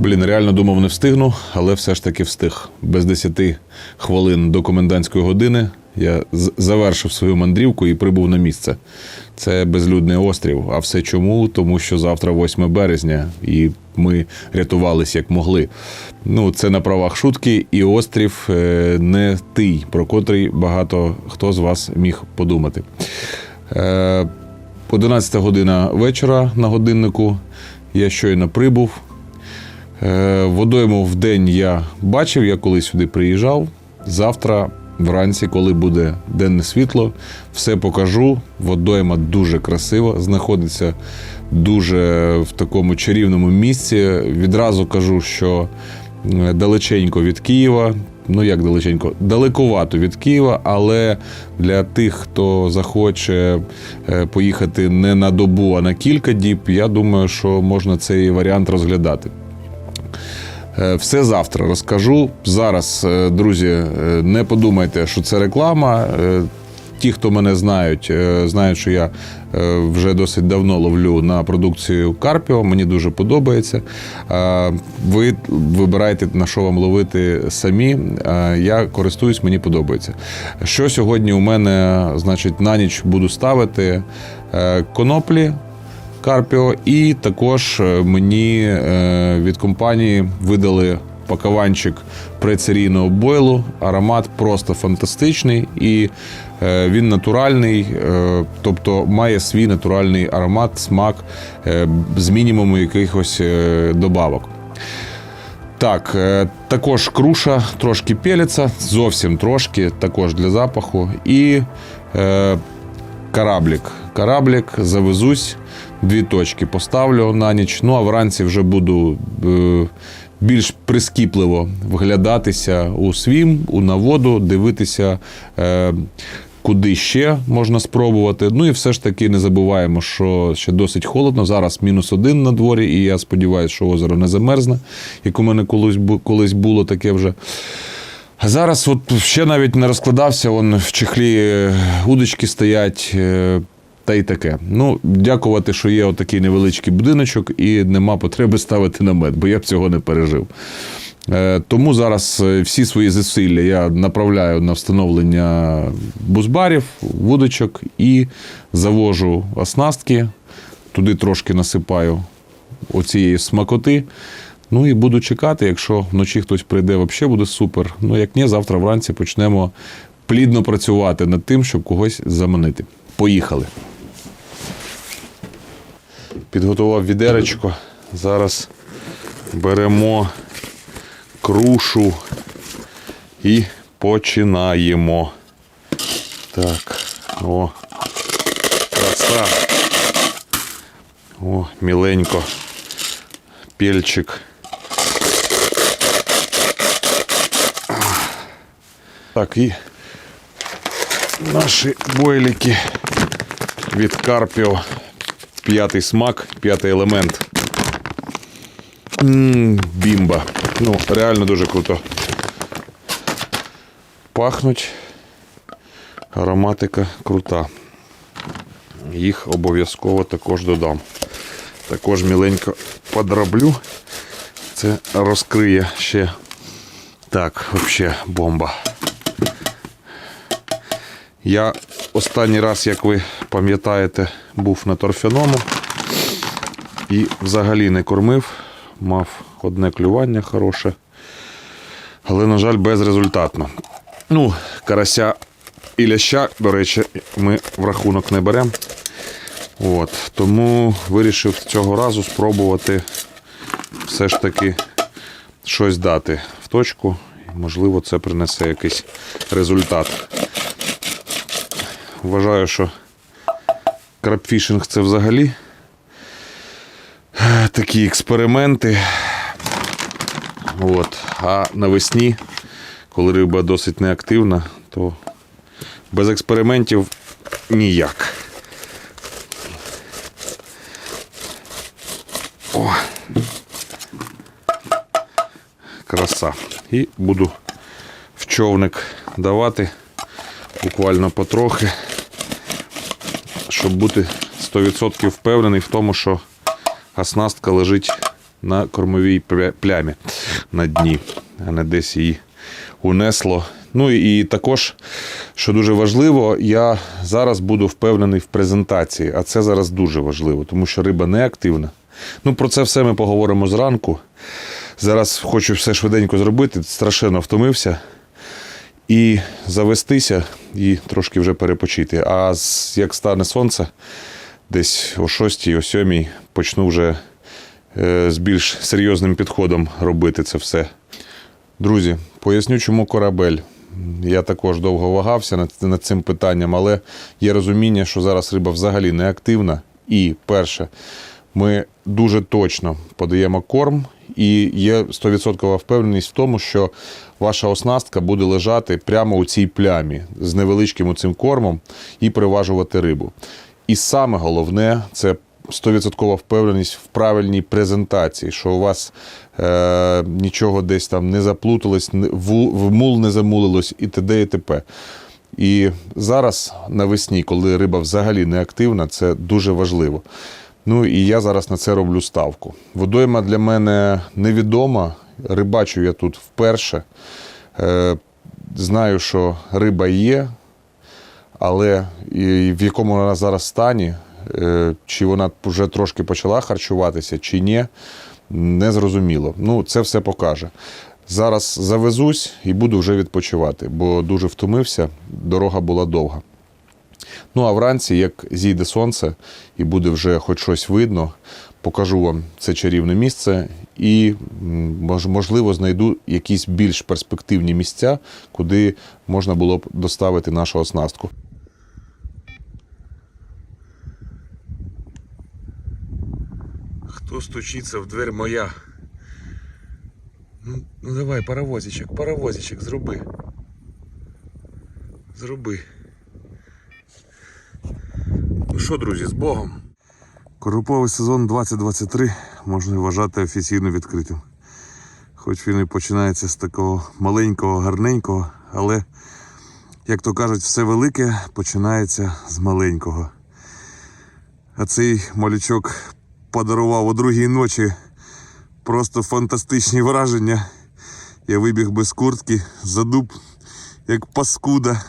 Блін, реально думав, не встигну, але все ж таки встиг. Без 10 хвилин до комендантської години я завершив свою мандрівку і прибув на місце. Це безлюдний острів. А все чому? Тому що завтра 8 березня, і ми рятувались як могли. Ну, це на правах шутки, і острів е, не тий, про котрий багато хто з вас міг подумати. Е, 11 година вечора на годиннику. Я щойно прибув. Е, Водойму в день я бачив, я коли сюди приїжджав. Завтра, вранці, коли буде денне світло, все покажу. Водойма дуже красива, знаходиться дуже в такому чарівному місці. Відразу кажу, що е, далеченько від Києва. Ну, як далеченько, далекувато від Києва, але для тих, хто захоче е, поїхати не на добу, а на кілька діб, я думаю, що можна цей варіант розглядати. Е, Все завтра розкажу. Зараз, е, друзі, е, не подумайте, що це реклама. Ті, хто мене знають, знають, що я вже досить давно ловлю на продукцію Карпіо. Мені дуже подобається. Ви вибираєте на що вам ловити самі. Я користуюсь, мені подобається. Що сьогодні у мене, значить, на ніч буду ставити коноплі. Карпіо, і також е, мені е, від компанії видали пакованчик прецерійного бойлу. Аромат просто фантастичний і е, він натуральний, тобто має свій натуральний аромат, смак з мінімумом якихось добавок. Так, також круша, трошки пеліться, зовсім трошки, також для запаху. І е, кораблік. Кораблік, завезусь, дві точки поставлю на ніч. Ну а вранці вже буду е, більш прискіпливо вглядатися у свім, у наводу, дивитися. Е, Куди ще можна спробувати. Ну і все ж таки не забуваємо, що ще досить холодно. Зараз мінус один на дворі, і я сподіваюся, що озеро не замерзне, як у мене колись, колись було таке вже. А зараз от ще навіть не розкладався, вон в чехлі е, удочки стоять. Та й таке. Ну, дякувати, що є отакий невеличкий будиночок, і нема потреби ставити намет, бо я б цього не пережив. Е, Тому зараз е, всі свої зусилля я направляю на встановлення бузбарів, вудочок і завожу оснастки. Туди трошки насипаю оцієї смакоти. Ну і буду чекати, якщо вночі хтось прийде, взагалі буде супер. Ну, як ні, завтра вранці почнемо плідно працювати над тим, щоб когось заманити. Поїхали. Підготував відеречко. Зараз беремо крушу і починаємо. Так, о, краса. О, міленько. Пельчик. Так, і наші бойлики від Карпіо. П'ятий смак, п'ятий елемент. М, бімба. Ну, реально дуже круто. Пахнуть. Ароматика крута. Їх обов'язково також додам. Також міленько подроблю. Це розкриє ще. Так, взагалі бомба. Я останній раз, як ви пам'ятаєте, був на торфяному і взагалі не кормив. Мав одне клювання хороше. Але, на жаль, безрезультатно. Ну, карася і ляща, до речі, ми в рахунок не беремо. От, тому вирішив цього разу спробувати все ж таки щось дати в точку. Можливо, це принесе якийсь результат. Вважаю, що крабфішинг це взагалі такі експерименти. От. А навесні, коли риба досить неактивна, то без експериментів ніяк. О. Краса. І буду в човник давати буквально потрохи, щоб бути 100% впевнений в тому, що оснастка лежить на кормовій плямі на дні, а не десь її унесло. Ну і також, що дуже важливо, я зараз буду впевнений в презентації, а це зараз дуже важливо, тому що риба не активна. Ну, про це все ми поговоримо зранку. Зараз хочу все швиденько зробити, страшенно втомився. І завестися, і трошки вже перепочити. А як стане сонце, десь о 6 о 7 почну вже е, з більш серйозним підходом робити це все. Друзі, поясню, чому корабель. Я також довго вагався над цим питанням, але є розуміння, що зараз риба взагалі не активна. І перше, ми дуже точно подаємо корм, і є 100% впевненість в тому, що ваша оснастка буде лежати прямо у цій плямі з невеличким цим кормом і приважувати рибу. І саме головне це 100% впевненість в правильній презентації, що у вас е, нічого десь там не заплуталось, в, мул не замулилось і т.д. і т.п. І зараз навесні, коли риба взагалі не активна, це дуже важливо. Ну і я зараз на це роблю ставку. Водойма для мене невідома. Рибачу я тут вперше. Е, знаю, що риба є, але в якому вона зараз стані, е, чи вона вже трошки почала харчуватися, чи ні, не зрозуміло. Ну, це все покаже. Зараз завезусь і буду вже відпочивати, бо дуже втомився, дорога була довга. Ну а вранці, як зійде сонце і буде вже хоч щось видно, покажу вам це чарівне місце і, можливо, знайду якісь більш перспективні місця, куди можна було б доставити нашу оснастку. Хто стучиться в дверь моя? Ну, ну давай, паровозичок, паровозичок, зроби. Зроби. Ну що, друзі, з Богом. Коруповий сезон 2023 можна вважати офіційно відкритим. Хоч він і починається з такого маленького, гарненького, але, як то кажуть, все велике починається з маленького. А цей малючок подарував о другій ночі просто фантастичні враження. Я вибіг без куртки, задуб, як паскуда.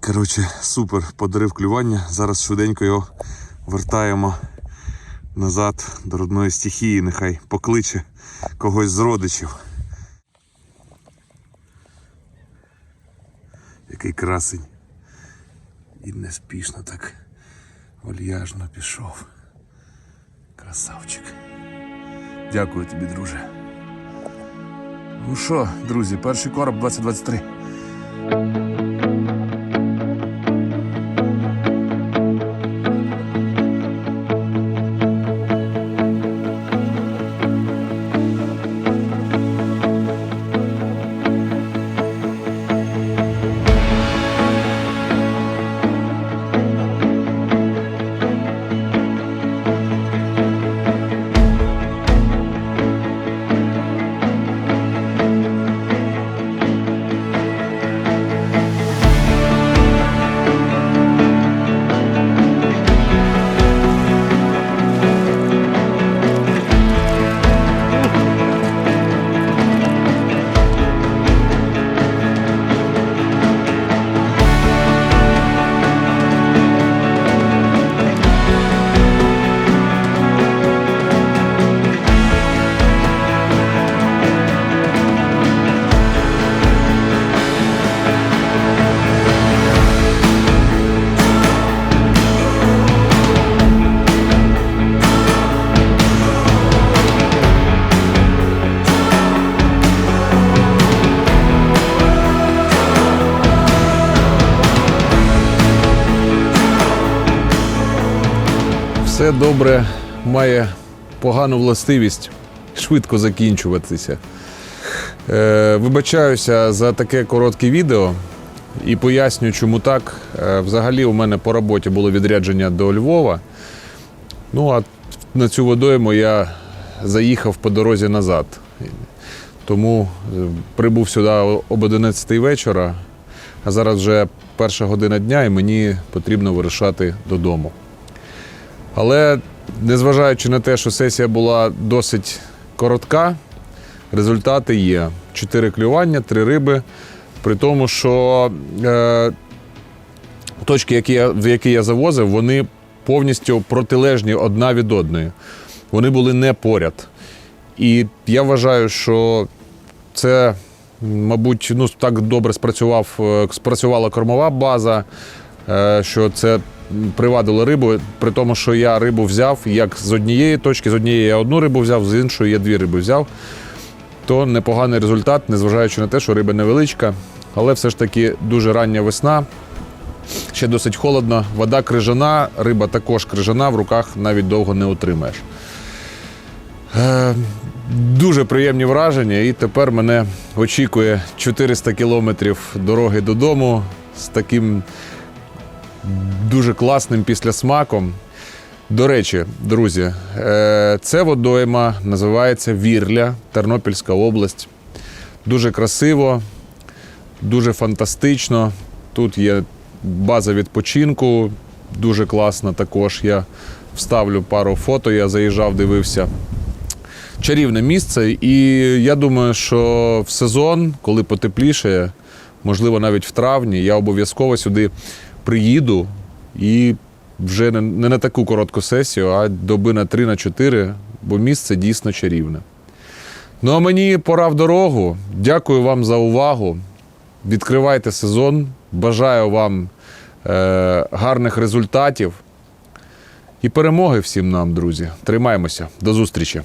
Коротше, супер, подарив клювання. Зараз швиденько його вертаємо назад до родної стихії, нехай покличе когось з родичів. Який красень. І неспішно так вальяжно пішов. Красавчик. Дякую тобі, друже. Ну що, друзі, перший короб 2023. Все добре має погану властивість швидко закінчуватися. Е, вибачаюся за таке коротке відео і поясню, чому так. Е, взагалі, у мене по роботі було відрядження до Львова. Ну, а на цю водойму я заїхав по дорозі назад. Тому е, прибув сюди об 11 вечора, а зараз вже перша година дня, і мені потрібно вирушати додому. Але незважаючи на те, що сесія була досить коротка, результати є. Чотири клювання, три риби. При тому, що е, точки, які я, в які я завозив, вони повністю протилежні одна від одної. Вони були не поряд. І я вважаю, що це, мабуть, ну, так добре спрацював, е, спрацювала кормова база, е, що це привадило рибу, при тому, що я рибу взяв як з однієї точки, з однієї я одну рибу взяв, з іншої я дві риби взяв. То непоганий результат, незважаючи на те, що риба невеличка, але все ж таки дуже рання весна. Ще досить холодно, вода крижана, риба також крижана, в руках навіть довго не утримаєш. Е, Дуже приємні враження, і тепер мене очікує 400 кілометрів дороги додому з таким дуже класним післясмаком. До речі, друзі, е, це водойма називається Вірля, Тернопільська область. Дуже красиво, дуже фантастично. Тут є база відпочинку, дуже класна також. Я вставлю пару фото, я заїжджав, дивився. Чарівне місце, і я думаю, що в сезон, коли потепліше, можливо, навіть в травні, я обов'язково сюди приїду і вже не, не на таку коротку сесію, а доби на 3 на 4, бо місце дійсно чарівне. Ну а мені пора в дорогу. Дякую вам за увагу. Відкривайте сезон. Бажаю вам е, гарних результатів і перемоги всім нам, друзі. Тримаємося. До зустрічі!